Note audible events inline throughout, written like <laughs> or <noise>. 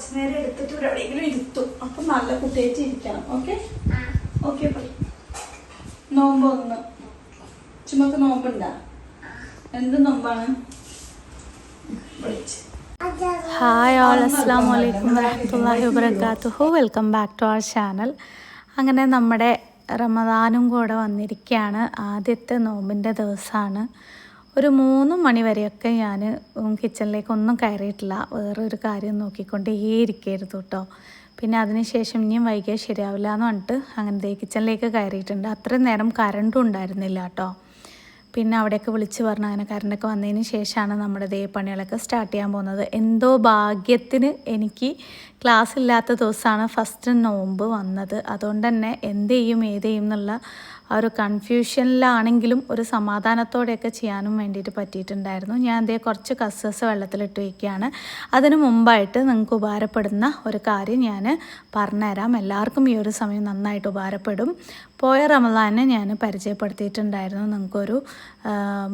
കുറച്ച് നേരം എടുത്തിട്ട് ഇവിടെ എവിടെയെങ്കിലും ഇരുത്തും. അപ്പൊ നല്ല കുട്ടിയായിട്ട് ഇരിക്കണം. ഓക്കെ ഓക്കെ നോമ്പ് ഒന്ന് ചുമക്ക് നോമ്പുണ്ടാ? എന്ത് നോമ്പാണ്? വിളിച്ച്. ഹായ് ഓൾ അസ്സാം വലൈക്കും വരഹമുല്ലാഹി വബർക്കാത്തുഹു welcome back to our channel അങ്ങനെ നമ്മുടെ റമദാനും കൂടെ വന്നിരിക്കുകയാണ് ആദ്യത്തെ നോമ്പിന്റെ ദിവസമാണ് ഒരു മൂന്ന് മണി വരെയൊക്കെ ഞാൻ കിച്ചണിലേക്ക് ഒന്നും കയറിയിട്ടില്ല. വേറൊരു കാര്യം നോക്കിക്കൊണ്ടേ ഇരിക്കരുത് കേട്ടോ പിന്നെ അതിനുശേഷം ഇനിയും വൈകിയാൽ ശരിയാവില്ല എന്ന് പറഞ്ഞിട്ട് അങ്ങനെ ദേ കിച്ചണിലേക്ക് കയറിയിട്ടുണ്ട്. അത്രയും നേരം കറണ്ടും ഉണ്ടായിരുന്നില്ല കേട്ടോ പിന്നെ അവിടെയൊക്കെ വിളിച്ച് പറഞ്ഞ് അങ്ങനെ കറണ്ടൊക്കെ വന്നതിന് ശേഷമാണ് നമ്മുടെ ദേ പണികളൊക്കെ സ്റ്റാർട്ട് ചെയ്യാൻ പോകുന്നത്. എന്തോ ഭാഗ്യത്തിന് എനിക്ക് ക്ലാസ് ഇല്ലാത്ത ദിവസമാണ് ഫസ്റ്റ് നോമ്പ് വന്നത്. അതുകൊണ്ട് തന്നെ എന്ത് ചെയ്യും ഏത് ചെയ്യും എന്നുള്ള ആ ഒരു കൺഫ്യൂഷനിലാണെങ്കിലും ഒരു സമാധാനത്തോടെയൊക്കെ ചെയ്യാനും വേണ്ടിയിട്ട് പറ്റിയിട്ടുണ്ടായിരുന്നു. ഞാൻ അതേ കുറച്ച് കസ്സസ് വെള്ളത്തിലിട്ട് വയ്ക്കുകയാണ്. അതിന് മുമ്പായിട്ട് നിങ്ങൾക്ക് ഉപകാരപ്പെടുന്ന ഒരു കാര്യം ഞാൻ പറഞ്ഞുതരാം. എല്ലാവർക്കും ഈ ഒരു സമയം നന്നായിട്ട് ഉപകാരപ്പെടും. പോയ റമദാനെ ഞാൻ പരിചയപ്പെടുത്തിയിട്ടുണ്ടായിരുന്നു. നിങ്ങൾക്കൊരു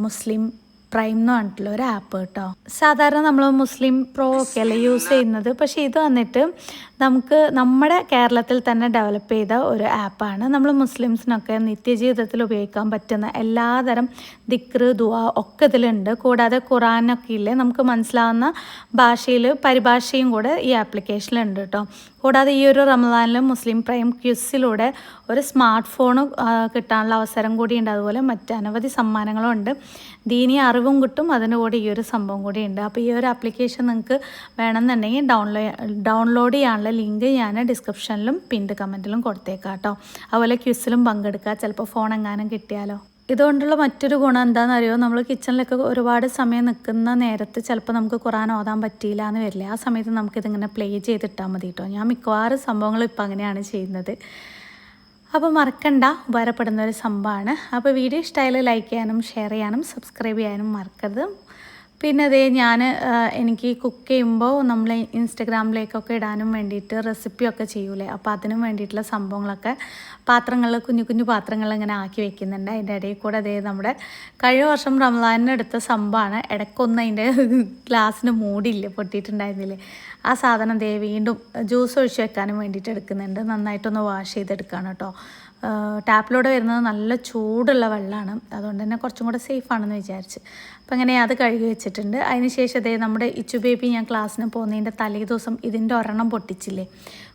മുസ്ലിം പ്രൈം എന്ന് പറഞ്ഞിട്ടുള്ള ഒരു ആപ്പ് കേട്ടോ. സാധാരണ നമ്മൾ മുസ്ലിം പ്രോ ഒക്കെ അല്ലേ യൂസ് ചെയ്യുന്നത്. പക്ഷേ ഇത് വന്നിട്ട് നമുക്ക് നമ്മുടെ കേരളത്തിൽ തന്നെ ഡെവലപ്പ് ചെയ്ത ഒരു ആപ്പാണ് നമ്മൾ മുസ്ലിംസിനൊക്കെ നിത്യജീവിതത്തിൽ ഉപയോഗിക്കാൻ പറ്റുന്ന എല്ലാതരം ദിക്റ് ദുവ ഒക്കെ ഇതിലുണ്ട്. കൂടാതെ ഖുറാനൊക്കെ ഇല്ലേ നമുക്ക് മനസ്സിലാവുന്ന ഭാഷയിൽ പരിഭാഷയും കൂടെ ഈ ആപ്ലിക്കേഷനിലുണ്ട് കേട്ടോ കൂടാതെ ഈ ഒരു റമദാനിൽ മുസ്ലിം പ്രൈം ക്യൂസിലൂടെ ഒരു സ്മാർട്ട് ഫോൺ കിട്ടാനുള്ള അവസരം കൂടിയുണ്ട് അതുപോലെ മറ്റനവധി സമ്മാനങ്ങളും ഉണ്ട്. ദീനി അറിവും കിട്ടും അതിന്റെ കൂടെ ഈ ഒരു സംഭവം കൂടി ഉണ്ട്. അപ്പോൾ ഈ ഒരു ആപ്ലിക്കേഷൻ നിങ്ങൾക്ക് വേണമെന്നുണ്ടെങ്കിൽ ഡൗൺലോ ഡൗൺലോഡ് ചെയ്യാനുള്ള ലിങ്ക് ഞാൻ ഡിസ്ക്രിപ്ഷനിലും പിൻഡ് കമന്റിലും കൊടുത്തേക്കാം കേട്ടോ. അതുപോലെ ക്യൂസിലും പങ്കെടുക്കുക. ചിലപ്പോൾ ഫോൺ എങ്ങാനും കിട്ടിയാലോ. ഇതുകൊണ്ടുള്ള മറ്റൊരു ഗുണം എന്താണെന്നറിയോ? നമ്മൾ കിച്ചണിലൊക്കെ ഒരുപാട് സമയം നിൽക്കുന്ന നേരത്ത് ചിലപ്പോൾ നമുക്ക് ഖുറാൻ ഓതാൻ പറ്റിയില്ല എന്ന് വരില്ല. ആ സമയത്ത് നമുക്കിതിങ്ങനെ പ്ലേ ചെയ്തിട്ടാൽ മതി കേട്ടോ. ഞാൻ മിക്കവാറും സംഭവങ്ങൾ ഇപ്പം അങ്ങനെയാണ് ചെയ്യുന്നത്. അപ്പോൾ മറക്കണ്ട. ഉപകാരപ്പെടുന്ന ഒരു സംഭവമാണ്. അപ്പോൾ വീഡിയോ ഇഷ്ടമായാലും ലൈക്ക് ചെയ്യാനും ഷെയർ ചെയ്യാനും സബ്സ്ക്രൈബ് ചെയ്യാനും മറക്കരുത്. പിന്നെ അതേ ഞാൻ എനിക്ക് കുക്ക് ചെയ്യുമ്പോൾ നമ്മൾ ഇൻസ്റ്റഗ്രാമിലേക്കൊക്കെ ഇടാനും വേണ്ടിയിട്ട് റെസിപ്പിയൊക്കെ ചെയ്യൂലേ. അപ്പോൾ അതിനും വേണ്ടിയിട്ടുള്ള സംഭവങ്ങളൊക്കെ പാത്രങ്ങളിൽ കുഞ്ഞു കുഞ്ഞു പാത്രങ്ങൾ ഇങ്ങനെ ആക്കി വെക്കുന്നുണ്ട്. അതിന്റെ ഇടയിൽ കൂടെ അതേ നമ്മുടെ കഴിഞ്ഞ വർഷം റംസാനിന് എടുത്ത സംഭവമാണ് ഇടയ്ക്കൊന്നും അതിന്റെ ഗ്ലാസ്സിന് മൂടിയില്ലേ പൊട്ടിയിട്ടുണ്ടായിരുന്നില്ലേ. ആ സാധനം ദേ വീണ്ടും ജ്യൂസ് ഒഴിച്ച് വെക്കാനും വേണ്ടിയിട്ട് എടുക്കുന്നുണ്ട്. നന്നായിട്ടൊന്ന് വാഷ് ചെയ്തെടുക്കുകയാണ് കേട്ടോ. ടാപ്പിലൂടെ വരുന്നത് നല്ല ചൂടുള്ള വെള്ളമാണ്. അതുകൊണ്ട് തന്നെ കുറച്ചും കൂടെ സേഫ് ആണെന്ന് വിചാരിച്ച്. അപ്പം അങ്ങനെ അത് കഴുകി വെച്ചിട്ടുണ്ട്. അതിന് ശേഷം അതേ നമ്മുടെ ഇച്ചു ബേബി ഞാൻ ക്ലാസ്സിന് പോകുന്നതിന്റെ തലേ ദിവസം ഇതിന്റെ ഒരെണ്ണം പൊട്ടിച്ചില്ലേ?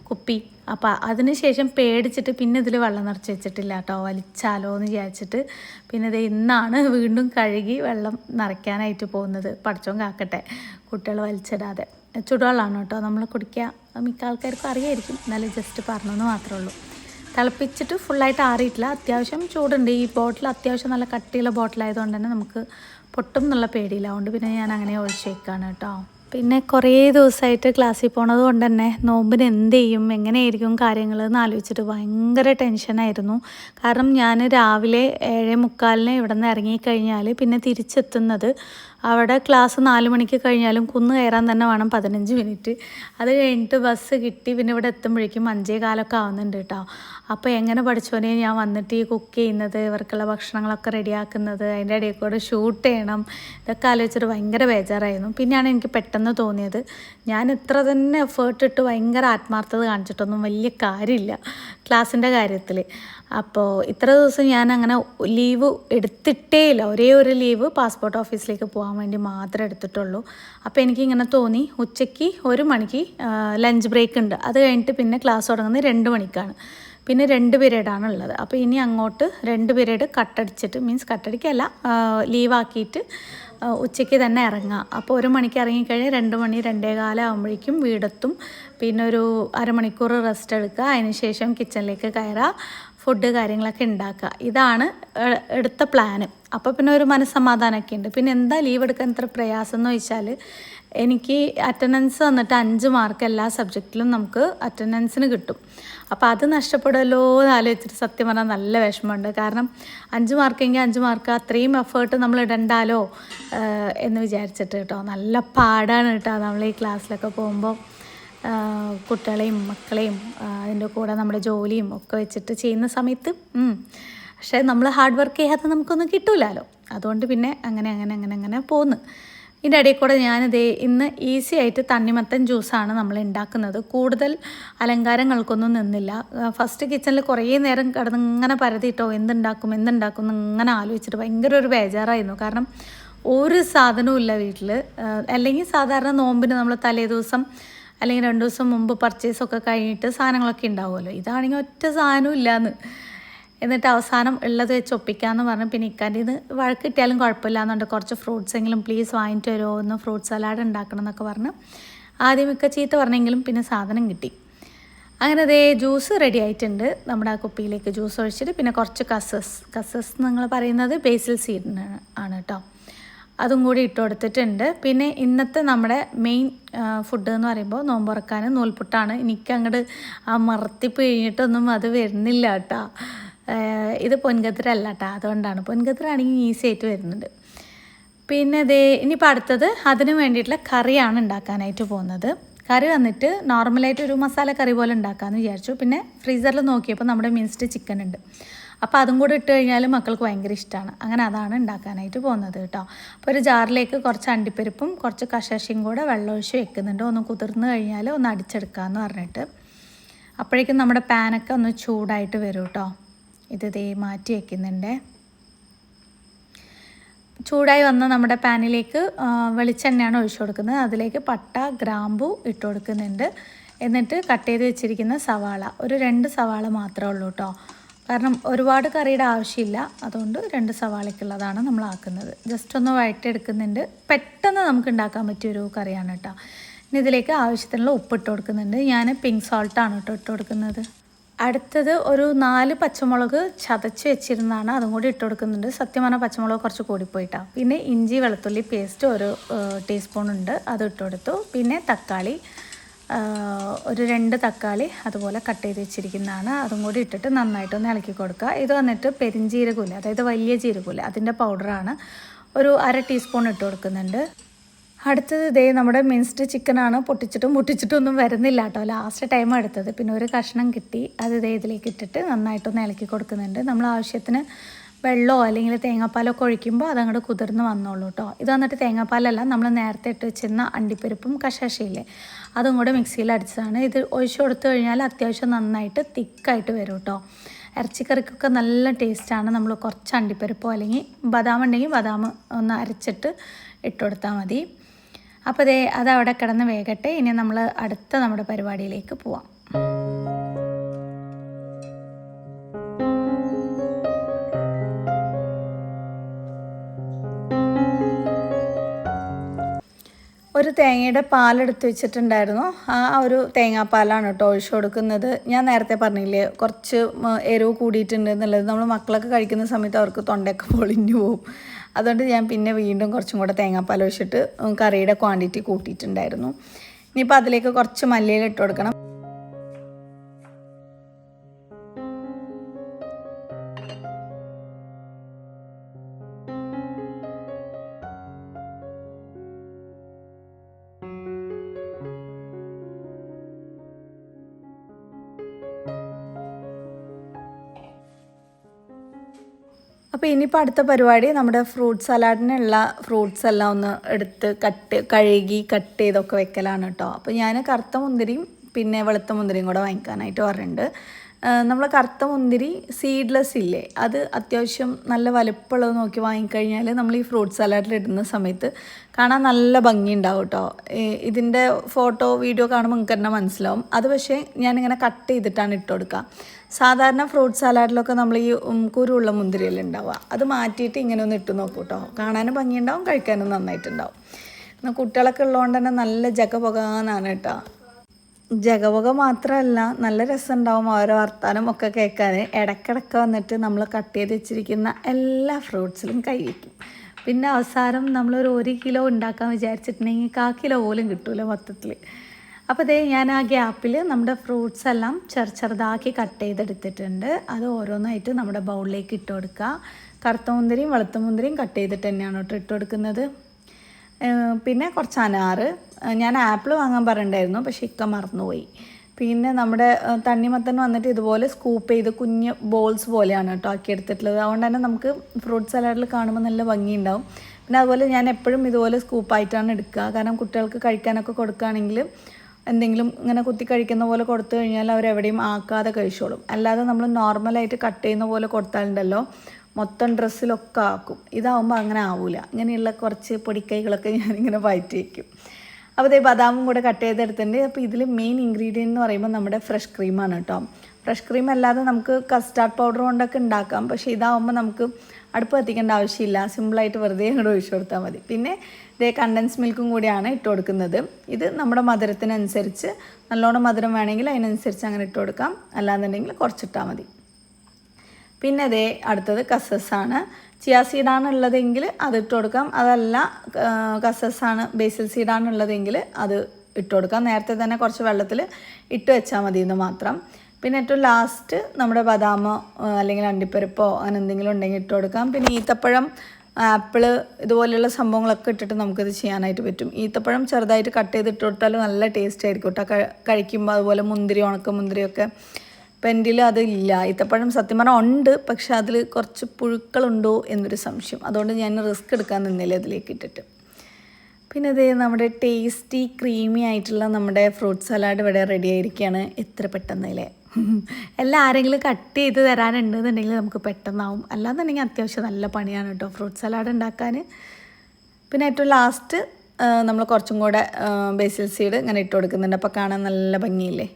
കുപ്പി. അപ്പോൾ അതിന് ശേഷം പേടിച്ചിട്ട് പിന്നെ ഇതിൽ വെള്ളം നിറച്ച് വെച്ചിട്ടില്ല കേട്ടോ. വലിച്ചാലോ എന്ന് വിചാരിച്ചിട്ട്. പിന്നെ ഇത് ഇന്നാണ് വീണ്ടും കഴുകി വെള്ളം നിറയ്ക്കാനായിട്ട് പോകുന്നത്. പഠിച്ചോൻ കാക്കട്ടെ. കുട്ടികൾ വലിച്ചിടാതെ. ചുടുവെള്ളമാണ് കേട്ടോ. നമ്മൾ കുടിക്കുക മിക്ക ആൾക്കാർക്കും അറിയായിരിക്കും. എന്നാലും ജസ്റ്റ് പറഞ്ഞെന്ന് മാത്രമേ ഉള്ളൂ. തിളപ്പിച്ചിട്ട് ഫുള്ളായിട്ട് ആറിയിട്ടില്ല. അത്യാവശ്യം ചൂടുണ്ട്. ഈ ബോട്ടിൽ അത്യാവശ്യം നല്ല കട്ടിയുള്ള ബോട്ടിലായതുകൊണ്ട് തന്നെ നമുക്ക് പൊട്ടും എന്നുള്ള പേടിയില്ല. അതുകൊണ്ട് പിന്നെ ഞാൻ അങ്ങനെ ഒഴിച്ചേക്കാണ് കേട്ടോ. പിന്നെ കുറേ ദിവസമായിട്ട് ക്ലാസ്സിൽ പോണത് കൊണ്ട് തന്നെ നോമ്പിന് എന്ത് ചെയ്യും എങ്ങനെയായിരിക്കും കാര്യങ്ങൾ എന്ന് ആലോചിച്ചിട്ട് ഭയങ്കര ടെൻഷനായിരുന്നു കാരണം ഞാൻ രാവിലെ ഏഴേ മുക്കാലിന് ഇവിടെ നിന്ന് ഇറങ്ങിക്കഴിഞ്ഞാൽ പിന്നെ തിരിച്ചെത്തുന്നത് അവിടെ ക്ലാസ് നാല് മണിക്ക് കഴിഞ്ഞാലും കുന്ന് കയറാൻ തന്നെ വേണം പതിനഞ്ച് മിനിറ്റ്. അത് കഴിഞ്ഞിട്ട് ബസ് കിട്ടി. പിന്നെ ഇവിടെ എത്തുമ്പോഴേക്കും അഞ്ചേ കാലമൊക്കെ ആവുന്നുണ്ട് കേട്ടോ അപ്പോൾ എങ്ങനെ പഠിച്ചോനെ? ഞാൻ വന്നിട്ട് ഈ കുക്ക് ചെയ്യുന്നത് ഇവർക്കുള്ള ഭക്ഷണങ്ങളൊക്കെ റെഡിയാക്കുന്നത് അതിന്റെ ഇടയിൽ കൂടെ ഷൂട്ട് ചെയ്യണം. ഇതൊക്കെ ആലോചിച്ചിട്ട് ഭയങ്കര ബേജാറായിരുന്നു. പിന്നെയാണ് എനിക്ക് പെട്ടെന്ന് തോന്നിയത്. ഞാൻ ഇത്ര തന്നെ എഫേർട്ട് ഇട്ട് ഭയങ്കര ആത്മാർത്ഥത കാണിച്ചിട്ടൊന്നും വലിയ കാര്യമില്ല ക്ലാസ്സിന്റെ കാര്യത്തിൽ അപ്പോൾ ഇത്ര ദിവസം ഞാൻ അങ്ങനെ ലീവ് എടുത്തിട്ടേ ഇല്ല ഒരേ ഒരു ലീവ് പാസ്പോർട്ട് ഓഫീസിലേക്ക് പോകാൻ വേണ്ടി മാത്രമേ എടുത്തിട്ടുള്ളൂ. അപ്പോൾ എനിക്കിങ്ങനെ തോന്നി ഉച്ചയ്ക്ക് ഒരു മണിക്ക് ലഞ്ച് ബ്രേക്ക് ഉണ്ട് അത് കഴിഞ്ഞിട്ട് പിന്നെ ക്ലാസ് തുടങ്ങുന്നത് രണ്ട് മണിക്കാണ്. പിന്നെ രണ്ട് പീരീഡാണ് ഉള്ളത്. അപ്പോൾ ഇനി അങ്ങോട്ട് രണ്ട് പീരീഡ് കട്ടടിച്ചിട്ട് മീൻസ് കട്ടടിക്കല്ല ലീവാക്കിയിട്ട് ഉച്ചയ്ക്ക് തന്നെ ഇറങ്ങാം. അപ്പോൾ ഒരു മണിക്ക് ഇറങ്ങിക്കഴിഞ്ഞാൽ രണ്ട് മണി രണ്ടേ കാലം ആകുമ്പോഴേക്കും വീടെത്തും. പിന്നെ ഒരു അരമണിക്കൂർ റെസ്റ്റ് എടുക്കുക. അതിനുശേഷം കിച്ചണിലേക്ക് കയറുക ഫുഡ് കാര്യങ്ങളൊക്കെ ഉണ്ടാക്കുക ഇതാണ് എടുത്ത പ്ലാന് അപ്പോൾ പിന്നെ ഒരു മനസ്സമാധാനമൊക്കെ ഉണ്ട് പിന്നെ എന്താ ലീവ് എടുക്കാൻ ഇത്ര പ്രയാസം എന്ന് ചോദിച്ചാൽ എനിക്ക് അറ്റൻഡൻസ് വന്നിട്ട് അഞ്ച് മാർക്ക് എല്ലാ സബ്ജക്റ്റിലും നമുക്ക് അറ്റൻഡൻസിന് കിട്ടും. അപ്പോൾ അത് നഷ്ടപ്പെടുമല്ലോ എന്ന് ആലോചിച്ചിട്ട് സത്യം പറഞ്ഞാൽ നല്ല വിഷമമുണ്ട്. കാരണം അഞ്ച് മാർക്കെങ്കിൽ അഞ്ച് മാർക്ക് അത്രയും എഫേർട്ട് നമ്മൾ ഇടണ്ടാലോ എന്ന് വിചാരിച്ചിട്ട് കേട്ടോ നല്ല പാടാണ് കേട്ടോ നമ്മൾ ഈ ക്ലാസ്സിലൊക്കെ പോകുമ്പോൾ കുട്ടികളെയും മക്കളെയും അതിന്റെ കൂടെ നമ്മുടെ ജോലിയും ഒക്കെ വെച്ചിട്ട് ചെയ്യുന്ന സമയത്ത് പക്ഷേ നമ്മൾ ഹാർഡ് വർക്ക് ചെയ്യാതെ നമുക്കൊന്നും കിട്ടൂലല്ലോ അതുകൊണ്ട് പിന്നെ അങ്ങനെ അങ്ങനെ അങ്ങനെ അങ്ങനെ പോന്ന്. ഇതിന്റെ ഇടയിൽ കൂടെ ഞാനിത് ഇന്ന് ഈസി ആയിട്ട് തണ്ണിമത്തൻ ജ്യൂസാണ് നമ്മൾ ഉണ്ടാക്കുന്നത്. കൂടുതൽ അലങ്കാരങ്ങൾക്കൊന്നും നിന്നില്ല. ഫസ്റ്റ് കിച്ചണിൽ കുറേ നേരം കിടന്ന് ഇങ്ങനെ പരതിയിട്ടോ എന്തുണ്ടാക്കും എന്തുണ്ടാക്കും എന്ന് ഇങ്ങനെ ആലോചിച്ചിട്ട് ഭയങ്കര ഒരു ബേജാറായിരുന്നു. കാരണം ഒരു സാധനവും ഇല്ല വീട്ടിൽ അല്ലെങ്കിൽ സാധാരണ നോമ്പിന് നമ്മൾ തലേ ദിവസം അല്ലെങ്കിൽ രണ്ട് ദിവസം മുമ്പ് പർച്ചേസൊക്കെ കഴിഞ്ഞിട്ട് സാധനങ്ങളൊക്കെ ഉണ്ടാവുമല്ലോ. ഇതാണെങ്കിൽ ഒറ്റ സാധനവും ഇല്ലയെന്ന് എന്നിട്ട് അവസാനം ഉള്ളത് വെച്ച് ഒപ്പിക്കാമെന്ന് പറഞ്ഞു പിന്നെ ഇക്കാന്റെ ഇത് വഴക്ക് കിട്ടിയാലും കുഴപ്പമില്ല എന്നുണ്ട്. കുറച്ച് ഫ്രൂട്ട്സ് എങ്കിലും പ്ലീസ് വാങ്ങിട്ട് വരുമോ ഒന്ന് ഫ്രൂട്ട് സലാഡ് ഉണ്ടാക്കണം എന്നൊക്കെ പറഞ്ഞ് ആദ്യം മിക്ക ചീത്ത പറഞ്ഞെങ്കിലും പിന്നെ സാധനം കിട്ടി. അങ്ങനെ അതേ ജ്യൂസ് റെഡി ആയിട്ടുണ്ട്. നമ്മുടെ ആ കുപ്പിയിലേക്ക് ജ്യൂസ് ഒഴിച്ചിട്ട് പിന്നെ കുറച്ച് കസസ് കസസ് എന്ന് നിങ്ങൾ പറയുന്നത് ബേസിൽ സീഡിന് ആണ് കേട്ടോ. അതും കൂടി ഇട്ട് കൊടുത്തിട്ടുണ്ട്. പിന്നെ ഇന്നത്തെ നമ്മുടെ മെയിൻ ഫുഡ് എന്ന് പറയുമ്പോൾ നോമ്പുറക്കാൻ നൂൽപുട്ടാണ്. എനിക്ക് അങ്ങോട്ട് ആ മറത്തി പിഴിഞ്ഞിട്ടൊന്നും അത് വരുന്നില്ല കേട്ടോ. ഇത് പൊൻകത്തിര അല്ല കേട്ടോ അതുകൊണ്ടാണ് പൊൻകത്തിരാണെങ്കിൽ ഈസി ആയിട്ട് വരുന്നുണ്ട്. പിന്നെ ദേ ഇനിയിപ്പോൾ അടുത്തത് അതിന് വേണ്ടിയിട്ടുള്ള കറിയാണ് ഉണ്ടാക്കാനായിട്ട് പോകുന്നത്. കറി വന്നിട്ട് നോർമലായിട്ട് ഒരു മസാല കറി പോലെ ഉണ്ടാക്കാമെന്ന് വിചാരിച്ചു. പിന്നെ ഫ്രീസറിൽ നോക്കിയപ്പോൾ നമ്മുടെ മിൻസ്ഡ് ചിക്കൻ ഉണ്ട്. അപ്പോൾ അതും കൂടെ ഇട്ട് കഴിഞ്ഞാൽ മക്കൾക്ക് ഭയങ്കര ഇഷ്ടമാണ് അങ്ങനെ അതാണ് ഉണ്ടാക്കാനായിട്ട് പോകുന്നത് കേട്ടോ. അപ്പോൾ ഒരു ജാറിലേക്ക് കുറച്ച് അണ്ടിപ്പരിപ്പും കുറച്ച് കശാശിയും കൂടെ വെള്ളമൊഴിച്ച് വെക്കുന്നുണ്ട്. ഒന്ന് കുതിർന്ന് കഴിഞ്ഞാൽ ഒന്ന് അടിച്ചെടുക്കാമെന്ന് പറഞ്ഞിട്ട്. അപ്പോഴേക്കും നമ്മുടെ പാനൊക്കെ ഒന്ന് ചൂടായിട്ട് വരും കേട്ടോ ഇത് ദേ മാറ്റി വയ്ക്കുന്നുണ്ട് ചൂടായി വന്ന നമ്മുടെ പാനിലേക്ക് വെളിച്ചെണ്ണയാണ് ഒഴിച്ചു കൊടുക്കുന്നത്. അതിലേക്ക് പട്ട ഗ്രാമ്പു ഇട്ട് കൊടുക്കുന്നുണ്ട്. എന്നിട്ട് കട്ട് ചെയ്ത് വെച്ചിരിക്കുന്ന സവാള. ഒരു രണ്ട് സവാള മാത്രമേ ഉള്ളൂ കേട്ടോ കാരണം ഒരുപാട് കറിയുടെ ആവശ്യമില്ല. അതുകൊണ്ട് രണ്ട് സവാളയ്ക്കുള്ളതാണ് നമ്മൾ ആക്കുന്നത്. ജസ്റ്റ് ഒന്ന് വഴറ്റെടുക്കുന്നുണ്ട് പെട്ടെന്ന് നമുക്ക് ഉണ്ടാക്കാൻ പറ്റിയൊരു കറിയാണ് കേട്ടോ. ഇനി ഇതിലേക്ക് ആവശ്യത്തിനുള്ള ഉപ്പ് ഇട്ട് കൊടുക്കുന്നുണ്ട്. ഞാൻ പിങ്ക് സോൾട്ടാണ് കേട്ടോ ഇട്ട് കൊടുക്കുന്നത്. അടുത്തത് ഒരു നാല് പച്ചമുളക് ചതച്ച് വെച്ചിരുന്നതാണ് അതും കൂടി ഇട്ട് കൊടുക്കുന്നുണ്ട്. സത്യം പറഞ്ഞാൽ പച്ചമുളക് കുറച്ച് കൂടിപ്പോയിട്ടാണ് പിന്നെ ഇഞ്ചി വെളുത്തുള്ളി പേസ്റ്റ് ഒരു ടീസ്പൂൺ ഉണ്ട്. അത് ഇട്ട് കൊടുത്തു. പിന്നെ തക്കാളി ഒരു രണ്ട് തക്കാളി അതുപോലെ കട്ട് ചെയ്ത് വെച്ചിരിക്കുന്നതാണ്. അതും കൂടി ഇട്ടിട്ട് നന്നായിട്ടൊന്ന് ഇളക്കി കൊടുക്കുക. ഇത് വന്നിട്ട് പെരിഞ്ജീരകമില്ല അതായത് വലിയ ജീരകമില്ല അതിന്റെ പൗഡറാണ്. ഒരു അര ടീസ്പൂൺ ഇട്ട് കൊടുക്കുന്നുണ്ട്. അടുത്തത് ഇതേ നമ്മുടെ മിൻസ്ഡ് ചിക്കനാണ്. പൊട്ടിച്ചിട്ടും ഒന്നും വരുന്നില്ല കേട്ടോ. ലാസ്റ്റ് ടൈം എടുത്തത്. പിന്നെ ഒരു കഷ്ണം കിട്ടി. അത് ഇതേ ഇതിലേക്ക് ഇട്ടിട്ട് നന്നായിട്ടൊന്ന് ഇളക്കി കൊടുക്കുന്നുണ്ട്. നമ്മൾ ആവശ്യത്തിന് വെള്ളമോ അല്ലെങ്കിൽ തേങ്ങാപ്പാലൊക്കെ ഒഴിക്കുമ്പോൾ അതങ്ങോട്ട് കുതിർന്ന് വന്നോളൂ കേട്ടോ. ഇത് വന്നിട്ട് തേങ്ങാപ്പാലല്ല നമ്മൾ നേരത്തെ ഇട്ട് വെച്ചിരുന്ന അണ്ടിപ്പരിപ്പും കശാശയില്ലേ? അതും കൂടെ മിക്സിയിൽ അടിച്ചതാണ്. ഇത് ഒഴിച്ചു കൊടുത്തു കഴിഞ്ഞാൽ അത്യാവശ്യം നന്നായിട്ട് തിക്കായിട്ട് വരും കേട്ടോ ഇറച്ചിക്കറിക്കൊക്കെ നല്ല ടേസ്റ്റാണ്. നമ്മൾ കുറച്ച് അണ്ടിപ്പരിപ്പോ അല്ലെങ്കിൽ ബദാം ഉണ്ടെങ്കിൽ ബദാം ഒന്ന് അരച്ചിട്ട് ഇട്ട് കൊടുത്താൽ മതി. അപ്പോൾ അതേ അത് അവിടെ കിടന്ന് വേകട്ടെ. ഇനി നമ്മൾ അടുത്ത നമ്മുടെ പരിപാടിയിലേക്ക് പോവാം. ഒരു തേങ്ങയുടെ പാലെടുത്ത് വെച്ചിട്ടുണ്ടായിരുന്നു. ആ ഒരു തേങ്ങാപ്പാലാണ് കേട്ടോ ഒഴിച്ചു കൊടുക്കുന്നത്. ഞാൻ നേരത്തെ പറഞ്ഞില്ലേ കുറച്ച് എരിവ് കൂടിയിട്ടുണ്ട് എന്നുള്ളത്. നമ്മൾ മക്കളൊക്കെ കഴിക്കുന്ന സമയത്ത് അവർക്ക് തൊണ്ടയൊക്കെ പൊളിഞ്ഞു പോകും അതുകൊണ്ട് ഞാൻ പിന്നെ വീണ്ടും കുറച്ചും കൂടെ തേങ്ങാപ്പാൽ ഒഴിച്ചിട്ട് കറിയുടെ ക്വാണ്ടിറ്റി കൂട്ടിയിട്ടുണ്ടായിരുന്നു. ഇനിയിപ്പോൾ അതിലേക്ക് കുറച്ച് മല്ലിയിലിട്ട് കൊടുക്കണം. ഇനിയിപ്പോൾ അടുത്ത പരിപാടി നമ്മുടെ ഫ്രൂട്ട് സലാഡിനുള്ള ഫ്രൂട്ട്സ് എല്ലാം ഒന്ന് എടുത്ത് കട്ട് കഴുകി കട്ട് ചെയ്തൊക്കെ വെക്കലാണ് കേട്ടോ അപ്പോൾ ഞാൻ കറുത്ത മുന്തിരിയും പിന്നെ വെളുത്ത മുന്തിരിയും കൂടെ വാങ്ങിക്കാനായിട്ട് പറഞ്ഞിട്ടുണ്ട്. നമ്മൾ കറുത്ത മുന്തിരി സീഡ്ലെസ് ഇല്ലേ? അത് അത്യാവശ്യം നല്ല വലുപ്പമുള്ളത് നോക്കി വാങ്ങിക്കഴിഞ്ഞാൽ നമ്മൾ ഈ ഫ്രൂട്ട് സലാഡിൽ ഇടുന്ന സമയത്ത് കാണാൻ നല്ല ഭംഗി ഉണ്ടാവും കേട്ടോ ഇതിന്റെ ഫോട്ടോ വീഡിയോ കാണുമ്പോൾ നിങ്ങൾക്ക് തന്നെ മനസ്സിലാവും. അത് പക്ഷേ ഞാനിങ്ങനെ കട്ട് ചെയ്തിട്ടാണ് ഇട്ട് കൊടുക്കുക സാധാരണ ഫ്രൂട്ട് സലാഡിലൊക്കെ നമ്മൾ ഈ കുരുള്ള മുന്തിരിയെല്ലാം ഉണ്ടാവുക. അത് മാറ്റിയിട്ട് ഇങ്ങനെ ഒന്ന് ഇട്ട് നോക്കൂ കേട്ടോ കാണാനും ഭംഗിയുണ്ടാവും കഴിക്കാനും നന്നായിട്ടുണ്ടാവും. എന്നാൽ കുട്ടികളൊക്കെ ഉള്ളതുകൊണ്ട് തന്നെ നല്ല ജഗപൊകാന്നാണ് കേട്ടോ. ജഗപുക മാത്രമല്ല നല്ല രസമുണ്ടാവും ഓരോ വർത്താനം ഒക്കെ കേൾക്കാൻ. ഇടയ്ക്കിടയ്ക്ക് വന്നിട്ട് നമ്മൾ കട്ട് ചെയ്ത് വെച്ചിരിക്കുന്ന എല്ലാ ഫ്രൂട്ട്സിലും കൈ വയ്ക്കും. പിന്നെ അവസാനം നമ്മളൊരു ഒരു കിലോ ഉണ്ടാക്കാൻ വിചാരിച്ചിട്ടുണ്ടെങ്കിൽ കാ കിലോ പോലും കിട്ടൂല മൊത്തത്തിൽ. അപ്പോൾ ദേ ഞാൻ ആ ഗ്യാപ്പിൽ നമ്മുടെ ഫ്രൂട്ട്സ് എല്ലാം ചെറു ചെറുതാക്കി കട്ട് ചെയ്തെടുത്തിട്ടുണ്ട്. അത് ഓരോന്നായിട്ട് നമ്മുടെ ബൗളിലേക്ക് ഇട്ട് കൊടുക്കുക. കറുത്ത മുന്തിരിയും വെളുത്ത മുന്തിരിയും കട്ട് ചെയ്തിട്ട് തന്നെയാണ് കേട്ടോ ഇട്ട് കൊടുക്കുന്നത്. പിന്നെ കുറച്ച് അനാറ്. ഞാൻ ആപ്പിൾ വാങ്ങാൻ പറഞ്ഞിട്ടുണ്ടായിരുന്നു പക്ഷേ ഇക്ക മറന്നുപോയി. പിന്നെ നമ്മുടെ തണ്ണിമത്തൻ വന്നിട്ട് ഇതുപോലെ സ്കൂപ്പ് ചെയ്ത് കുഞ്ഞ് ബോൾസ് പോലെയാണ് കേട്ടോ ആക്കി എടുത്തിട്ടുള്ളത്. അതുകൊണ്ട് തന്നെ നമുക്ക് ഫ്രൂട്ട് സലാഡിൽ കാണുമ്പോൾ നല്ല ഭംഗിയുണ്ടാവും. പിന്നെ അതുപോലെ ഞാൻ എപ്പോഴും ഇതുപോലെ സ്കൂപ്പായിട്ടാണ് എടുക്കുക. കാരണം കുട്ടികൾക്ക് കഴിക്കാനൊക്കെ കൊടുക്കുകയാണെങ്കിൽ എന്തെങ്കിലും ഇങ്ങനെ കുത്തി കഴിക്കുന്ന പോലെ കൊടുത്തു കഴിഞ്ഞാൽ അവരെവിടെയും ആക്കാതെ കഴിച്ചോളും. അല്ലാതെ നമ്മൾ നോർമലായിട്ട് കട്ട് ചെയ്യുന്ന പോലെ കൊടുത്താലുണ്ടല്ലോ മൊത്തം ഡ്രസ്സിലൊക്കെ ആക്കും. ഇതാവുമ്പോൾ അങ്ങനെ ആവില്ല ഇങ്ങനെയുള്ള കുറച്ച് പൊടിക്കൈകളൊക്കെ ഞാനിങ്ങനെ വയറ്റി വയ്ക്കും അപ്പോൾ ഇതേ ബദാമും കൂടെ കട്ട് ചെയ്തെടുത്തിട്ടുണ്ട് അപ്പോൾ ഇതിൽ മെയിൻ ഇൻഗ്രീഡിയന്റ് എന്ന് പറയുമ്പോൾ നമ്മുടെ ഫ്രഷ് ക്രീമാണ് കേട്ടോ ഫ്രഷ് ക്രീം അല്ലാതെ നമുക്ക് കസ്റ്റാർഡ് പൗഡർ കൊണ്ടൊക്കെ ഉണ്ടാക്കാം. പക്ഷേ ഇതാവുമ്പോൾ നമുക്ക് അടുപ്പ് കത്തിക്കേണ്ട ആവശ്യമില്ല. സിമ്പിളായിട്ട് വെറുതെ അങ്ങോട്ട് ഒഴിച്ചു കൊടുത്താൽ മതി. പിന്നെ ഇതേ കണ്ടൻസ് മിൽക്കും കൂടിയാണ് ഇട്ട് കൊടുക്കുന്നത്. ഇത് നമ്മുടെ മധുരത്തിനനുസരിച്ച് നല്ലോണം മധുരം വേണമെങ്കിൽ അതിനനുസരിച്ച് അങ്ങനെ ഇട്ട് കൊടുക്കാം. അല്ലാന്നുണ്ടെങ്കിൽ കുറച്ചിട്ടാൽ മതി. പിന്നെ ദേ അടുത്തത് കസസാണ് ചിയാ സീഡാണ് ഉള്ളതെങ്കിൽ അത് ഇട്ട് കൊടുക്കാം. അതല്ല കസസാണ് ബേസിൽ സീഡാണ് ഉള്ളതെങ്കിൽ അത് ഇട്ട് കൊടുക്കാം. നേരത്തെ തന്നെ കുറച്ച് വെള്ളത്തിൽ ഇട്ട് വെച്ചാൽ മതി എന്ന് മാത്രം. പിന്നെ ഏറ്റവും ലാസ്റ്റ് നമ്മുടെ ബദാമോ അല്ലെങ്കിൽ അണ്ടിപ്പരിപ്പോ അങ്ങനെ എന്തെങ്കിലും ഉണ്ടെങ്കിൽ ഇട്ട് കൊടുക്കാം. പിന്നെ ഈത്തപ്പഴം ആപ്പിൾ ഇതുപോലെയുള്ള സംഭവങ്ങളൊക്കെ ഇട്ടിട്ട് നമുക്കിത് ചെയ്യാനായിട്ട് പറ്റും. ഈത്തപ്പഴം ചെറുതായിട്ട് കട്ട് ചെയ്ത് ഇട്ട് കൊടുത്താൽ നല്ല ടേസ്റ്റ് ആയിരിക്കും കേട്ടോ കഴിക്കുമ്പോൾ അതുപോലെ മുന്തിരി ഉണക്ക മുന്തിരിയൊക്കെ. ഇപ്പം എന്റെ അതില്ല ഈത്തപ്പഴം സത്യം പറഞ്ഞാൽ ഉണ്ട് പക്ഷെ അതിൽ കുറച്ച് പുഴുക്കളുണ്ടോ എന്നൊരു സംശയം. അതുകൊണ്ട് ഞാൻ റിസ്ക് എടുക്കാൻ നിന്നില്ല അതിലേക്ക് ഇട്ടിട്ട്. പിന്നെ ഇതേ നമ്മുടെ ടേസ്റ്റി ക്രീമി ആയിട്ടുള്ള നമ്മുടെ ഫ്രൂട്ട് സലാഡ് ഇവിടെ റെഡി ആയിരിക്കുകയാണ് എത്ര പെട്ടെന്നല്ലേ എല്ലാം ആരെങ്കിലും കട്ട് ചെയ്ത് തരാനുണ്ടെന്നുണ്ടെങ്കിൽ നമുക്ക് പെട്ടെന്നാവും. അല്ലാന്നുണ്ടെങ്കിൽ അത്യാവശ്യം നല്ല പണിയാണ് കേട്ടോ ഫ്രൂട്ട് സലാഡ് ഉണ്ടാക്കാൻ. പിന്നെ ഏറ്റവും ലാസ്റ്റ് നമ്മൾ കുറച്ചും കൂടെ ബേസിൽ സീഡ് ഇങ്ങനെ ഇട്ട് കൊടുക്കുന്നുണ്ട്. അപ്പോൾ കാണാൻ നല്ല ഭംഗിയില്ലേ?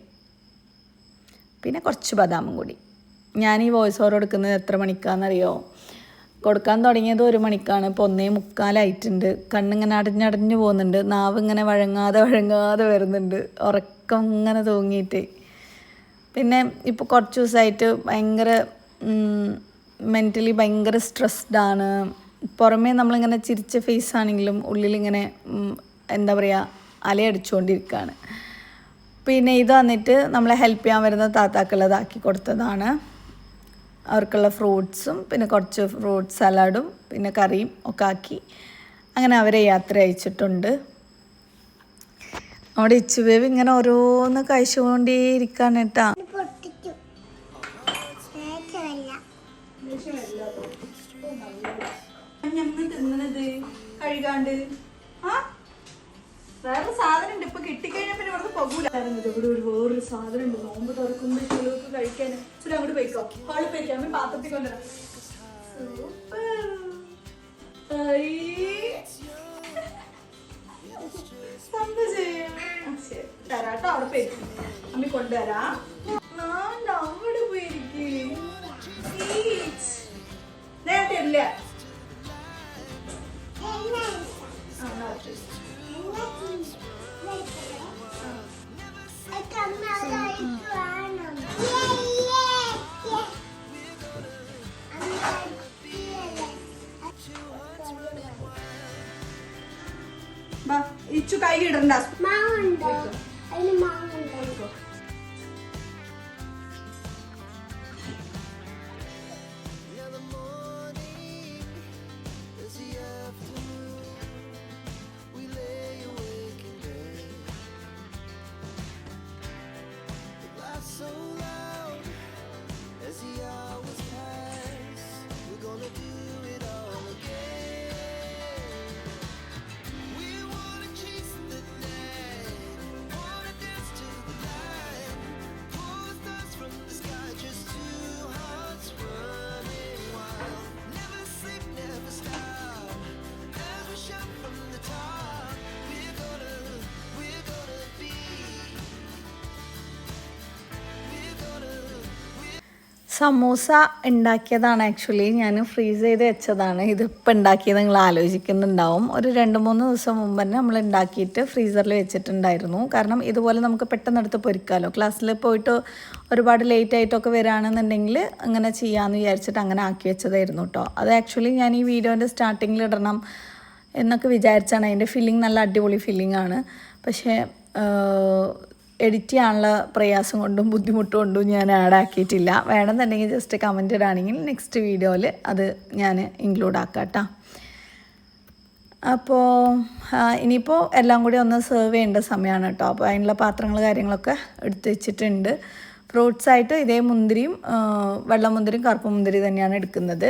പിന്നെ കുറച്ച് ബദാമും കൂടി. ഞാൻ ഈ വോയിസ് ഓവർ കൊടുക്കുന്നത് എത്ര മണിക്കാണെന്നറിയോ കൊടുക്കാൻ തുടങ്ങിയത് ഒരു മണിക്കാണ്. ഇപ്പോൾ ഒന്നേ മുക്കാലായിട്ടുണ്ട്. കണ്ണിങ്ങനെ അടഞ്ഞടഞ്ഞു പോകുന്നുണ്ട്. നാവ് ഇങ്ങനെ വഴങ്ങാതെ വഴങ്ങാതെ വരുന്നുണ്ട്. ഉറക്കം ഇങ്ങനെ തൂങ്ങിയിട്ട്. പിന്നെ ഇപ്പോൾ കുറച്ച് ദിവസമായിട്ട് ഭയങ്കര മെന്റലി ഭയങ്കര സ്ട്രെസ്ഡാണ് പുറമേ നമ്മളിങ്ങനെ ചിരിച്ച ഫേസ് ആണെങ്കിലും ഉള്ളിലിങ്ങനെ എന്താ പറയുക അലയടിച്ചുകൊണ്ടിരിക്കുകയാണ് പിന്നെ ഇത് വന്നിട്ട് നമ്മളെ ഹെൽപ്പ് ചെയ്യാൻ വരുന്ന താത്താക്കുള്ളതാക്കി കൊടുത്തതാണ്. അവർക്കുള്ള ഫ്രൂട്ട്സും പിന്നെ കുറച്ച് ഫ്രൂട്ട് സലാഡും പിന്നെ കറിയും ഒക്കെ ആക്കി. അങ്ങനെ അവരെ യാത്ര അയച്ചിട്ടുണ്ട്. നമ്മുടെ ഇച്ചുബേബി ഇങ്ങനെ ഓരോന്ന് കഴിച്ചുകൊണ്ടേയിരിക്കാണ് കേട്ടാ. കഴുകാണ്ട്. ആ? വേറെ സാധനം ഉണ്ട് ഇപ്പൊ കിട്ടിക്കഴിഞ്ഞാൽ പിന്നെ ഇവിടെ ഒരു വേറൊരു സാധനം ഉണ്ട് നോമ്പ് തുറക്കുമ്പോ ചിലർക്ക് കഴിക്കാൻ. ചുരി അങ്ങോട്ട് പോയിക്കോ. ഹാളിൽ പോയിക്കോ. അമ്മ പാത്രത്തിൽ കൊണ്ടുവരാം. സൂപ്പർ. എന്ത് ചെയ്യും? തരാട്ടോ അവിടെ പോയിരിക്കും അമ്മി കൊണ്ടുവരാം. നാണ്ട അവിടെ പോയിരിക്കും നേരത്തെ ഇല്ല. ആ, ഇച്ചു സമൂസ ഉണ്ടാക്കിയതാണ് ആക്ച്വലി. ഞാൻ ഫ്രീസ് ചെയ്ത് വെച്ചതാണ്. ഇതിപ്പോൾ ഉണ്ടാക്കിയത് നിങ്ങൾ ആലോചിക്കുന്നുണ്ടാവും. ഒരു രണ്ട് മൂന്ന് ദിവസം മുമ്പ് തന്നെ നമ്മൾ ഉണ്ടാക്കിയിട്ട് ഫ്രീസറിൽ വെച്ചിട്ടുണ്ടായിരുന്നു. കാരണം ഇതുപോലെ നമുക്ക് പെട്ടെന്ന് എടുത്ത് പൊരിക്കാമല്ലോ ക്ലാസ്സിൽ പോയിട്ട് ഒരുപാട് ലേറ്റ് ആയിട്ടൊക്കെ വരികയാണെന്നുണ്ടെങ്കിൽ അങ്ങനെ ചെയ്യാമെന്ന് വിചാരിച്ചിട്ട് അങ്ങനെ ആക്കി വെച്ചതായിരുന്നു കേട്ടോ അത് ആക്ച്വലി ഞാൻ ഈ വീഡിയോന്റെ സ്റ്റാർട്ടിങ്ങിൽ ഇടണം എന്നൊക്കെ വിചാരിച്ചാണ്. അതിന്റെ ഫീലിംഗ് നല്ല അടിപൊളി ഫീലിംഗ് ആണ്. പക്ഷേ എഡിറ്റ് ചെയ്യാനുള്ള പ്രയാസം കൊണ്ടും ബുദ്ധിമുട്ട് കൊണ്ടും ഞാൻ ആഡ് ആക്കിയിട്ടില്ല. വേണമെന്നുണ്ടെങ്കിൽ ജസ്റ്റ് കമന്റഡ് ആണെങ്കിൽ നെക്സ്റ്റ് വീഡിയോയിൽ അത് ഞാൻ ഇൻക്ലൂഡ് ആക്കാം അപ്പോൾ ഇനിയിപ്പോൾ എല്ലാം കൂടി ഒന്ന് സെർവ് ചെയ്യേണ്ട സമയമാണ് കേട്ടോ അപ്പോൾ അതിനുള്ള പാത്രങ്ങൾ കാര്യങ്ങളൊക്കെ എടുത്ത് വെച്ചിട്ടുണ്ട്. ഫ്രൂട്ട്സ് ആയിട്ട് ഇതേ മുന്തിരിയും വെള്ളം വെള്ളമുന്തിരിയും കറുപ്പ് മുന്തിരി തന്നെയാണ് എടുക്കുന്നത്.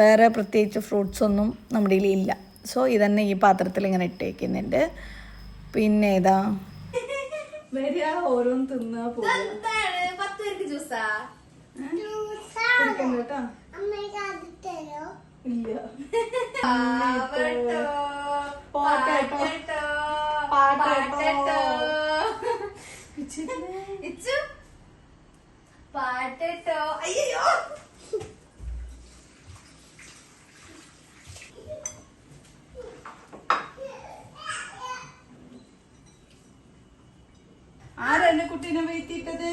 വേറെ പ്രത്യേകിച്ച് ഫ്രൂട്ട്സ് ഒന്നും നമ്മുടെ ഇല്ല. സോ ഇതന്നെ ഈ പാത്രത്തിൽ ഇങ്ങനെ ഇട്ടേക്കുന്നുണ്ട്. പിന്നെ ഇതാ വരിക ഓരോന്ന് തിന്നാ പോവുക പത്ത് പേർക്ക് ജ്യൂസാ? കേട്ടോ. ഇല്ല. പാട്ടട്ടോ, പാട്ടാട്ടോ. ഇച്ചു. പാട്ടട്ടോ അയ്യോ ആരാണ് കുട്ടീനെ വീഴ്ത്തിയിട്ടത്?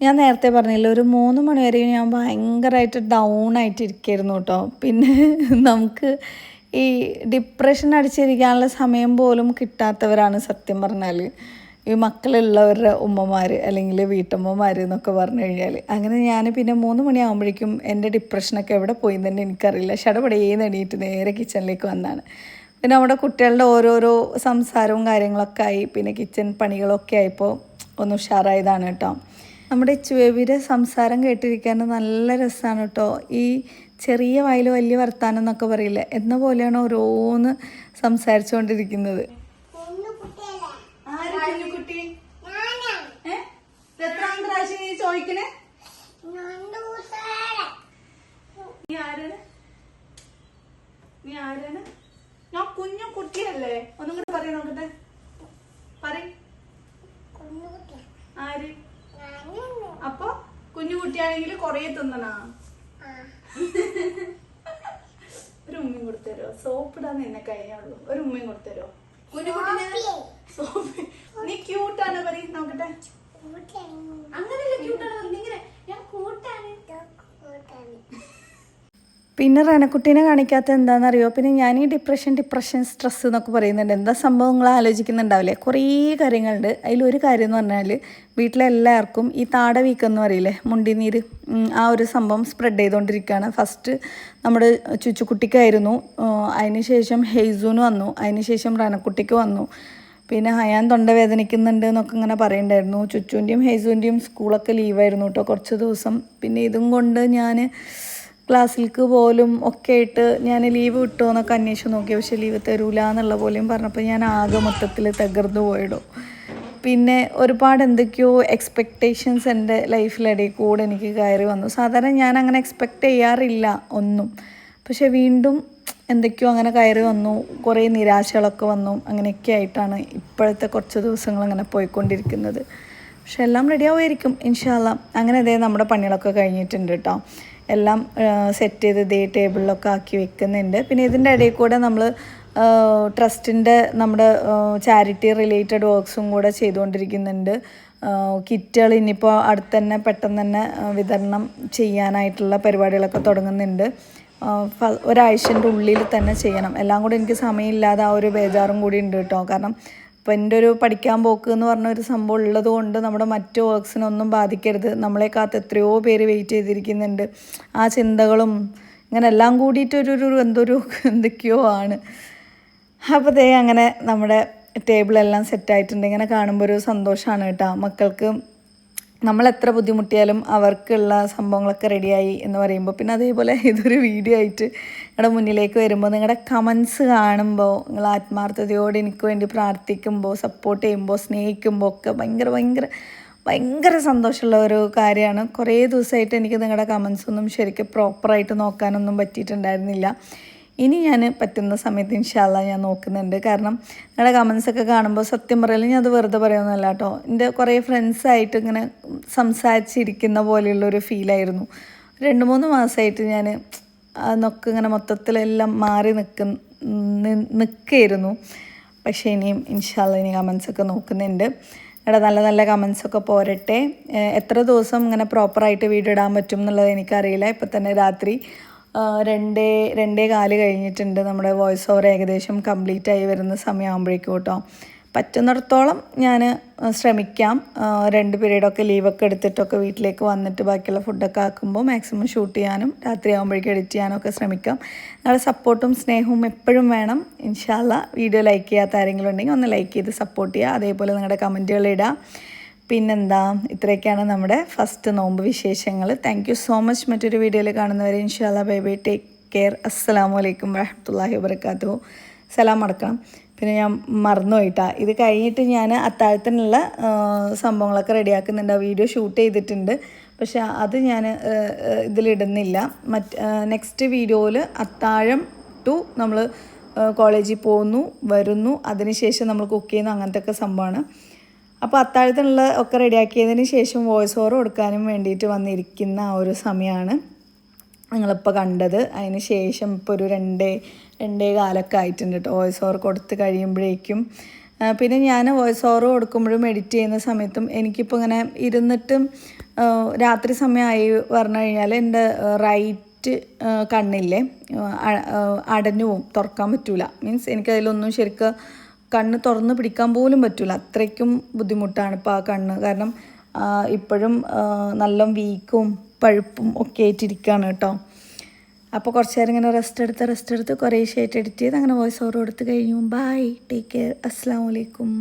ഞാൻ നേരത്തെ പറഞ്ഞില്ല ഒരു മൂന്ന് മണി വരെ ഞാൻ ഭയങ്കരമായിട്ട് ഡൗൺ ആയിട്ട് ഇരിക്കായിരുന്നു കേട്ടോ. പിന്നെ നമുക്ക് ഈ ഡിപ്രഷൻ അടിച്ചിരിക്കാനുള്ള സമയം പോലും കിട്ടാത്തവരാണ് സത്യം പറഞ്ഞാൽ ഈ മക്കളുള്ളവരുടെ ഉമ്മമാർ അല്ലെങ്കിൽ വീട്ടമ്മമാർ എന്നൊക്കെ പറഞ്ഞു കഴിഞ്ഞാൽ അങ്ങനെ ഞാൻ പിന്നെ മൂന്ന് മണിയാകുമ്പോഴേക്കും എന്റെ ഡിപ്രഷനൊക്കെ എവിടെ പോയി തന്നെ എനിക്കറിയില്ല. ഷടപടേന്ന് എണീറ്റ് നേരെ കിച്ചണിലേക്ക് വന്നാണ്. പിന്നെ അവിടെ കുട്ടികളുടെ ഓരോരോ സംസാരവും കാര്യങ്ങളൊക്കെ ആയി. പിന്നെ കിച്ചൺ പണികളൊക്കെ ആയപ്പോൾ ഒന്ന് ഉഷാറായതാണ് കേട്ടോ. നമ്മുടെ ചുവേവിയുടെ സംസാരം കേട്ടിരിക്കാൻ നല്ല രസമാണ് കേട്ടോ. ഈ ചെറിയ വായിൽ വലിയ വർത്താനം എന്നൊക്കെ പറയില്ല? എന്ന പോലെയാണ് ഓരോന്ന് സംസാരിച്ചുകൊണ്ടിരിക്കുന്നത് ഒന്ന് കുട്ടിയല്ലേ ആര് കുഞ്ഞുകുട്ടി ഞാനാണ് ഏ ഇത് എത്രാമത്തെ പ്രാവശ്യം നീ ചോദിക്കണേ? നീ ആരാണ്? നീ ആരാണ്? ഞാൻ കുഞ്ഞു കുട്ടിയല്ലേ. ഒന്നും കൂടെ പറയാൻ നോക്കട്ടെ. പറയും. ആര്? അപ്പൊ കുഞ്ഞു കുട്ടിയാണെങ്കിൽ കൊറേ തിന്നണാ? ഒരു ഉമ്മയും കൊടുത്തരോ സോപ്പിടാന്ന് എന്നെ കഴിഞ്ഞുള്ളൂ. ഒരു ഉമ്മയും കൊടുത്തരോ കുഞ്ഞുകുട്ടിനെ സോപ്പ്. നീ ക്യൂട്ടാണ് പറയും നോക്കട്ടെ. ക്യൂട്ടാണ് ഞാൻ കൂട്ടാണ്. പിന്നെ റനക്കുട്ടീനെ കാണിക്കാത്ത എന്താണെന്നറിയോ? പിന്നെ ഞാൻ ഈ ഡിപ്രഷൻ ഡിപ്രഷൻ സ്ട്രെസ് എന്നൊക്കെ പറയുന്നുണ്ട്. എന്താ സംഭവങ്ങൾ ആലോചിക്കുന്നുണ്ടാവില്ലേ? കുറേ കാര്യങ്ങളുണ്ട്. അതിലൊരു കാര്യം എന്ന് പറഞ്ഞാൽ വീട്ടിലെല്ലാവർക്കും ഈ താട വീക്കെന്ന് പറയില്ലേ? മുണ്ടിനീര് ആ ഒരു സംഭവം സ്പ്രെഡ് ചെയ്തുകൊണ്ടിരിക്കുകയാണ്. ഫസ്റ്റ് നമ്മുടെ ചുച്ചുക്കുട്ടിക്കായിരുന്നു. അതിനുശേഷം ഹെയ്സൂന് വന്നു. അതിനുശേഷം റനക്കുട്ടിക്ക് വന്നു. പിന്നെ ഹയാൻ തൊണ്ട വേദനിക്കുന്നുണ്ട് എന്നൊക്കെ ഇങ്ങനെ പറയണ്ടായിരുന്നു. ചുച്ചുവിന്റെയും ഹേസുവിന്റെയും സ്കൂളൊക്കെ ലീവായിരുന്നു കേട്ടോ കുറച്ച് ദിവസം. പിന്നെ ഇതും കൊണ്ട് ഞാൻ ക്ലാസ്സിലേക്ക് പോലും ഒക്കെ ആയിട്ട് ഞാൻ ലീവ് കിട്ടുമോ എന്നൊക്കെ അന്വേഷിച്ച് നോക്കി. പക്ഷെ ലീവ് തരൂല എന്നുള്ള പോലെയും പറഞ്ഞപ്പോൾ ഞാൻ ആകെ മൊത്തത്തിൽ തകർന്നു പോയിടും. പിന്നെ ഒരുപാട് എന്തൊക്കെയോ എക്സ്പെക്റ്റേഷൻസ് എന്റെ ലൈഫിലിടയിൽ കൂടെ എനിക്ക് കയറി വന്നു. സാധാരണ ഞാൻ അങ്ങനെ എക്സ്പെക്റ്റ് ചെയ്യാറില്ല ഒന്നും. പക്ഷെ വീണ്ടും എന്തൊക്കെയോ അങ്ങനെ കയറി വന്നു. കുറേ നിരാശകളൊക്കെ വന്നു. അങ്ങനെയൊക്കെ ആയിട്ടാണ് ഇപ്പോഴത്തെ കുറച്ച് ദിവസങ്ങൾ അങ്ങനെ പോയിക്കൊണ്ടിരിക്കുന്നത്. പക്ഷെ എല്ലാം റെഡി ആവുമായിരിക്കും. ഇൻഷാല്ല അങ്ങനെ ഇതേ നമ്മുടെ പണികളൊക്കെ കഴിഞ്ഞിട്ടുണ്ട് കേട്ടോ എല്ലാം സെറ്റ് ചെയ്ത് ഇതേ ടേബിളിലൊക്കെ ആക്കി വെക്കുന്നുണ്ട്. പിന്നെ ഇതിന്റെ ഇടയിൽ കൂടെ നമ്മൾ ട്രസ്റ്റിന്റെ നമ്മുടെ ചാരിറ്റി റിലേറ്റഡ് വർക്ക്സും കൂടെ ചെയ്തുകൊണ്ടിരിക്കുന്നുണ്ട്. കിറ്റുകൾ ഇനിയിപ്പോൾ അടുത്ത് തന്നെ പെട്ടെന്ന് തന്നെ വിതരണം ചെയ്യാനായിട്ടുള്ള പരിപാടികളൊക്കെ തുടങ്ങുന്നുണ്ട്. ഒരാഴ്ചന്റെ ഉള്ളിൽ തന്നെ ചെയ്യണം. എല്ലാം കൂടെ എനിക്ക് സമയമില്ലാതെ ആ ഒരു ബേജാറും കൂടി ഉണ്ട് കേട്ടോ. കാരണം ഇപ്പം എന്റെ ഒരു പഠിക്കാൻ പോക്ക് എന്ന് പറഞ്ഞ ഒരു സംഭവം ഉള്ളത് കൊണ്ട് നമ്മുടെ മറ്റു വർക്ക്സിനൊന്നും ബാധിക്കരുത്. നമ്മളെ കാത്ത് എത്രയോ പേര് വെയിറ്റ് ചെയ്തിരിക്കുന്നുണ്ട്. ആ ചിന്തകളും ഇങ്ങനെ എല്ലാം കൂടിയിട്ടൊരു ഒരു എന്തൊരു <laughs> എന്തൊക്കെയോ ആണ്. അപ്പോൾ ദേ അങ്ങനെ നമ്മുടെ ടേബിളെല്ലാം സെറ്റായിട്ടുണ്ട്. ഇങ്ങനെ കാണുമ്പോൾ ഒരു സന്തോഷമാണ് കേട്ടോ. മക്കൾക്ക് നമ്മൾ എത്ര ബുദ്ധിമുട്ടിയാലും അവർക്കുള്ള സംഭവങ്ങളൊക്കെ റെഡിയായി എന്ന് പറയുമ്പോൾ പിന്നെ അതേപോലെ <laughs> ഇതൊരു വീഡിയോ ആയിട്ട് നിങ്ങളുടെ മുന്നിലേക്ക് വരുമ്പോൾ നിങ്ങളുടെ കമൻസ് കാണുമ്പോൾ നിങ്ങൾ ആത്മാർത്ഥതയോട് എനിക്ക് വേണ്ടി പ്രാർത്ഥിക്കുമ്പോൾ സപ്പോർട്ട് ചെയ്യുമ്പോൾ സ്നേഹിക്കുമ്പോൾ ഒക്കെ ഭയങ്കര ഭയങ്കര ഭയങ്കര സന്തോഷമുള്ള ഒരു കാര്യമാണ്. കുറേ ദിവസമായിട്ട് എനിക്ക് നിങ്ങളുടെ കമൻസ് ഒന്നും ശരിക്കും പ്രോപ്പറായിട്ട് നോക്കാനൊന്നും പറ്റിയിട്ടുണ്ടായിരുന്നില്ല. ഇനി ഞാൻ പറ്റുന്ന സമയത്ത് ഇൻഷാല്ല ഞാൻ നോക്കുന്നുണ്ട്. കാരണം നിങ്ങളുടെ കമൻസൊക്കെ കാണുമ്പോൾ സത്യം പറയലും ഞാൻ അത് വെറുതെ പറയുന്നതല്ല കേട്ടോ. എന്റെ കുറേ ഫ്രണ്ട്സായിട്ട് ഇങ്ങനെ സംസാരിച്ചിരിക്കുന്ന പോലെയുള്ളൊരു ഫീലായിരുന്നു രണ്ട് മൂന്ന് മാസമായിട്ട് ഞാൻ അതൊക്കെ ഇങ്ങനെ മൊത്തത്തിലെല്ലാം മാറി നിൽക്കുന്ന നിൽക്കായിരുന്നു പക്ഷേ ഇനിയും ഇൻഷാല്ല ഇനി കമൻസൊക്കെ നോക്കുന്നുണ്ട്. എടാ നല്ല നല്ല കമൻസൊക്കെ പോരട്ടെ. എത്ര ദിവസം ഇങ്ങനെ പ്രോപ്പറായിട്ട് വീഡിയോ ഇടാൻ പറ്റും എന്നുള്ളത് എനിക്കറിയില്ല. ഇപ്പം തന്നെ രാത്രി രണ്ടേ രണ്ടേ കാൽ കഴിഞ്ഞിട്ടുണ്ട് നമ്മുടെ വോയിസ് ഓവർ ഏകദേശം കംപ്ലീറ്റ് ആയി വരുന്ന സമയമാകുമ്പോഴേക്കും കേട്ടോ. പറ്റുന്നിടത്തോളം ഞാൻ ശ്രമിക്കാം. രണ്ട് പീരീഡൊക്കെ ലീവൊക്കെ എടുത്തിട്ടൊക്കെ വീട്ടിലേക്ക് വന്നിട്ട് ബാക്കിയുള്ള ഫുഡൊക്കെ ആക്കുമ്പോൾ മാക്സിമം ഷൂട്ട് ചെയ്യാനും രാത്രി ആകുമ്പോഴേക്കും എഡിറ്റ് ചെയ്യാനും ഒക്കെ ശ്രമിക്കാം. നിങ്ങളുടെ സപ്പോർട്ടും സ്നേഹവും എപ്പോഴും വേണം. ഇൻഷാല്ല വീഡിയോ ലൈക്ക് ചെയ്യാത്ത ആരെങ്കിലും ഉണ്ടെങ്കിൽ ഒന്ന് ലൈക്ക് ചെയ്ത് സപ്പോർട്ട് ചെയ്യുക. അതേപോലെ നിങ്ങളുടെ കമന്റുകൾ ഇടുക. പിന്നെന്താ? ഇത്രയൊക്കെയാണ് നമ്മുടെ ഫസ്റ്റ് നോമ്പ് വിശേഷങ്ങൾ താങ്ക് സോ മച്ച് മറ്റൊരു വീഡിയോയിൽ കാണുന്നവരെ ഇൻഷാല്ല ബൈ ബൈ ടേക്ക് കെയർ അസ്സലാമു അലൈക്കും വരഹമുല്ലാഹി വബർക്കാത്തു സലാം അടക്കണം. പിന്നെ ഞാൻ മറന്നു പോയിട്ടാ. ഇത് കഴിഞ്ഞിട്ട് ഞാൻ അത്താഴത്തിനുള്ള സംഭവങ്ങളൊക്കെ റെഡിയാക്കുന്നുണ്ട് വീഡിയോ ഷൂട്ട് ചെയ്തിട്ടുണ്ട്. പക്ഷെ അത് ഞാൻ ഇതിലിടുന്നില്ല. മറ്റ് നെക്സ്റ്റ് വീഡിയോയിൽ അത്താഴം ടു നമ്മൾ കോളേജിൽ പോകുന്നു വരുന്നു. അതിനുശേഷം നമ്മൾ കുക്ക് ചെയ്യുന്നു അങ്ങനത്തെ ഒക്കെ സംഭവമാണ്. അപ്പോൾ അത്താഴത്തിനുള്ള ഒക്കെ റെഡിയാക്കിയതിന് ശേഷം വോയിസ് ഓവർ കൊടുക്കാനും വേണ്ടിയിട്ട് വന്നിരിക്കുന്ന ആ ഒരു സമയമാണ് നിങ്ങളിപ്പോൾ കണ്ടത്. അതിന് ശേഷം ഇപ്പോൾ ഒരു രണ്ടേ രണ്ടേ കാലൊക്കെ ആയിട്ടുണ്ട് കേട്ടോ വോയിസ് ഓവർ കൊടുത്ത് കഴിയുമ്പോഴേക്കും. പിന്നെ ഞാൻ വോയിസ് ഓവർ കൊടുക്കുമ്പോഴും എഡിറ്റ് ചെയ്യുന്ന സമയത്തും എനിക്കിപ്പോൾ ഇങ്ങനെ ഇരുന്നിട്ടും രാത്രി സമയമായി പറഞ്ഞു കഴിഞ്ഞാൽ എന്റെ റൈറ്റ് കണ്ണില്ലേ അടഞ്ഞു പോവും തുറക്കാൻ പറ്റൂല. മീൻസ് എനിക്കതിലൊന്നും ശരിക്കും കണ്ണ് തുറന്ന് പിടിക്കാൻ പോലും പറ്റില്ല അത്രയ്ക്കും ബുദ്ധിമുട്ടാണ് ഇപ്പോൾ ആ കണ്ണ്. കാരണം ഇപ്പോഴും നല്ല വീക്കും പഴുപ്പും ഒക്കെ ആയിട്ടിരിക്കുകയാണ് കേട്ടോ. അപ്പോൾ കുറച്ച് നേരം ഇങ്ങനെ റെസ്റ്റ് എടുത്ത് റെസ്റ്റ് എടുത്ത് കുറേ ഷേറ്റ് എഡിറ്റ് ചെയ്ത് അങ്ങനെ വോയിസ് ഓവർ കൊടുത്ത് കഴിഞ്ഞു. ബൈ ടേക്ക് കെയർ അസ്സാം വലൈക്കും